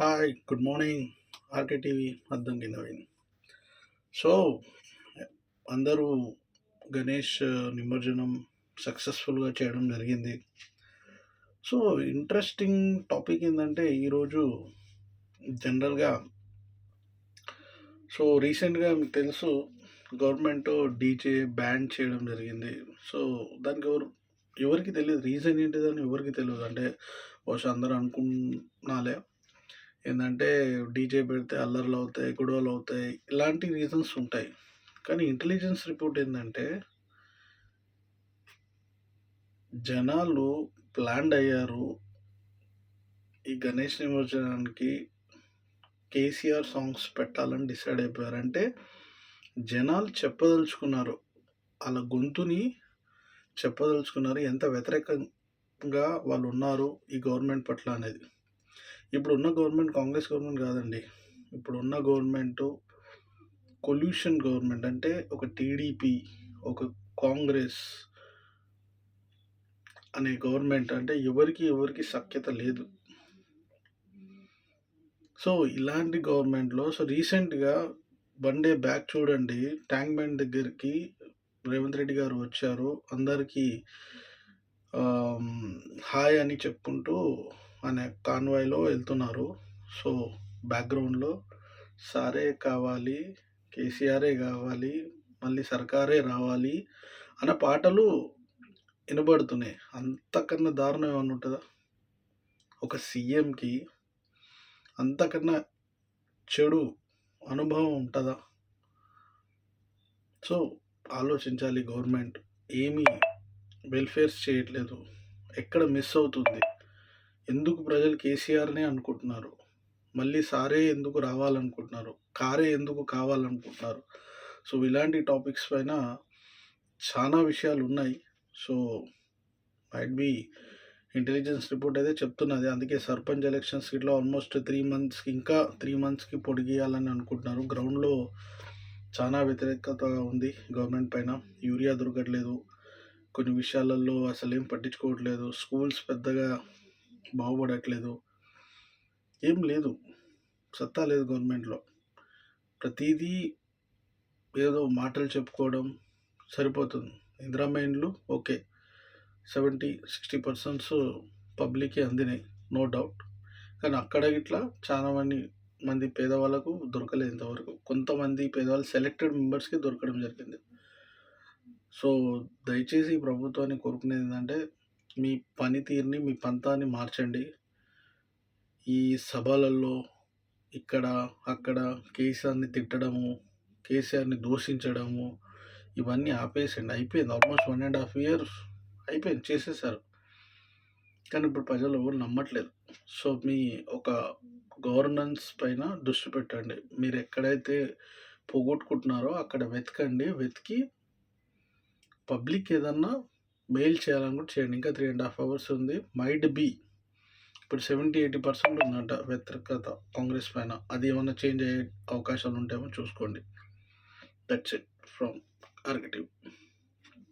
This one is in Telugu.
Hi good morning RK TV Addanki కింద సో అందరూ గణేష్ నిమజ్జనం సక్సెస్ఫుల్గా చేయడం జరిగింది. సో ఇంట్రెస్టింగ్ టాపిక్ ఏంటంటే ఈరోజు జనరల్గా సో రీసెంట్గా మీకు తెలుసు గవర్నమెంట్ డీజే బ్యాన్ చేయడం జరిగింది. సో దానికి ఎవరు ఎవరికి తెలియదు రీజన్ ఏంటిదని ఎవరికి తెలియదు. అంటే బహుశా అందరూ అనుకున్నాలే. ఏంటంటే డీజే పెడితే అల్లర్లు అవుతాయి గొడవలు అవుతాయి ఇలాంటి రీజన్స్ ఉంటాయి. కానీ ఇంటెలిజెన్స్ రిపోర్ట్ ఏంటంటే జనాలు ప్లాన్డ్ అయ్యారు ఈ గణేష్ నిమజ్జనానికి కేసీఆర్ సాంగ్స్ పెట్టాలని డిసైడ్ అయిపోయారు. అంటే జనాలు చెప్పదలుచుకున్నారు. వాళ్ళ గొంతుని చెప్పదలుచుకున్నారు. ఎంత వ్యతిరేకంగా వాళ్ళు ఉన్నారు ఈ గవర్నమెంట్ పట్ల అనేది. ఇప్పుడు ఉన్న గవర్నమెంట్ కాంగ్రెస్ గవర్నమెంట్ కాదండి. ఇప్పుడు ఉన్న గవర్నమెంట్ కొల్యూషన్ గవర్నమెంట్ అంటే ఒక టీడీపీ ఒక కాంగ్రెస్ అనే గవర్నమెంట్ అంటే ఎవరికి ఎవరికి సఖ్యత లేదు. సో ఇలాంటి గవర్నమెంట్లో సో రీసెంట్గా వన్ డే బ్యాక్ చూడండి ట్యాంక్ బండ్ దగ్గరికి రేవంత్ రెడ్డి గారు వచ్చారు. అందరికీ హాయ్ అని చెప్పుకుంటూ అనే కాన్వాయ్లో వెళ్తున్నారు. సో బ్యాక్గ్రౌండ్లో సారే కావాలి కేసీఆరే కావాలి మళ్ళీ సర్కారే రావాలి అనే పాటలు వినబడుతున్నాయి. అంతకన్నా దారుణం ఏమన్నా ఉంటుందా? ఒక సీఎంకి అంతకన్నా చెడు అనుభవం ఉంటుందా? సో ఆలోచించాలి గవర్నమెంట్. ఏమీ వెల్ఫేర్స్ చేయట్లేదు. ఎక్కడ మిస్ అవుతుంది? ఎందుకు ప్రజలు కేసీఆర్నే అనుకుంటున్నారు? మళ్ళీ సారే ఎందుకు రావాలనుకుంటున్నారు? కారే ఎందుకు కావాలనుకుంటున్నారు? సో ఇలాంటి టాపిక్స్ పైన చాలా విషయాలు ఉన్నాయి. So might be intelligence report అయితే చెప్తున్నది. అందుకే సర్పంచ్ ఎలక్షన్స్ ఇట్లా ఆల్మోస్ట్ త్రీ మంత్స్కి ఇంకా త్రీ మంత్స్కి పొడిగేయాలని అనుకుంటున్నారు. గ్రౌండ్లో చాలా వ్యతిరేకత ఉంది గవర్నమెంట్ పైన. యూరియా దొరకట్లేదు. కొన్ని విషయాలలో అసలు ఏం పట్టించుకోవట్లేదు. స్కూల్స్ పెద్దగా బాగుపడట్లేదు. ఏం లేదు. సత్తా లేదు గవర్నమెంట్లో. ప్రతిదీ ఏదో మాటలు చెప్పుకోవడం సరిపోతుంది. ఇందిరా మైండ్లు ఓకే. సెవెంటీ సిక్స్టీ పర్సెంట్స్ పబ్లిక్కి అందినాయి. No doubt. కానీ అక్కడ ఇట్లా చాలా మంది మంది పేదవాళ్ళకు దొరకలేదు ఇంతవరకు. కొంతమంది పేదవాళ్ళు సెలెక్టెడ్ మెంబర్స్కి దొరకడం జరిగింది. సో దయచేసి ప్రభుత్వాన్ని కోరుకునేది ఏంటంటే మీ పనితీరుని మీ పంతాన్ని మార్చండి. ఈ సభలలో ఇక్కడ అక్కడ కేసీఆర్ని తిట్టడము కేసీఆర్ని దూషించడము ఇవన్నీ ఆపేసండి. అయిపోయింది. Almost one and half years అయిపోయింది. చేసేసారు. కానీ ఇప్పుడు ప్రజలు ఎవరు నమ్మట్లేదు. సో మీ ఒక గవర్నెన్స్ పైన దృష్టి పెట్టండి. మీరు ఎక్కడైతే పోగొట్టుకుంటున్నారో అక్కడ వెతకండి. వెతికి పబ్లిక్ ఏదన్నా మెయిల్ చేయాలని కూడా చేయండి. ఇంకా త్రీ అండ్ హాఫ్ అవర్స్ ఉంది. మైడ్ బీ ఇప్పుడు సెవెంటీ ఎయిటీ పర్సెంట్ ఉందంట వ్యతిరేకత కాంగ్రెస్ పైన. అది ఏమైనా చేంజ్ అయ్యే అవకాశాలు ఉంటాయేమో చూసుకోండి. That's it from ఆర్గటివ్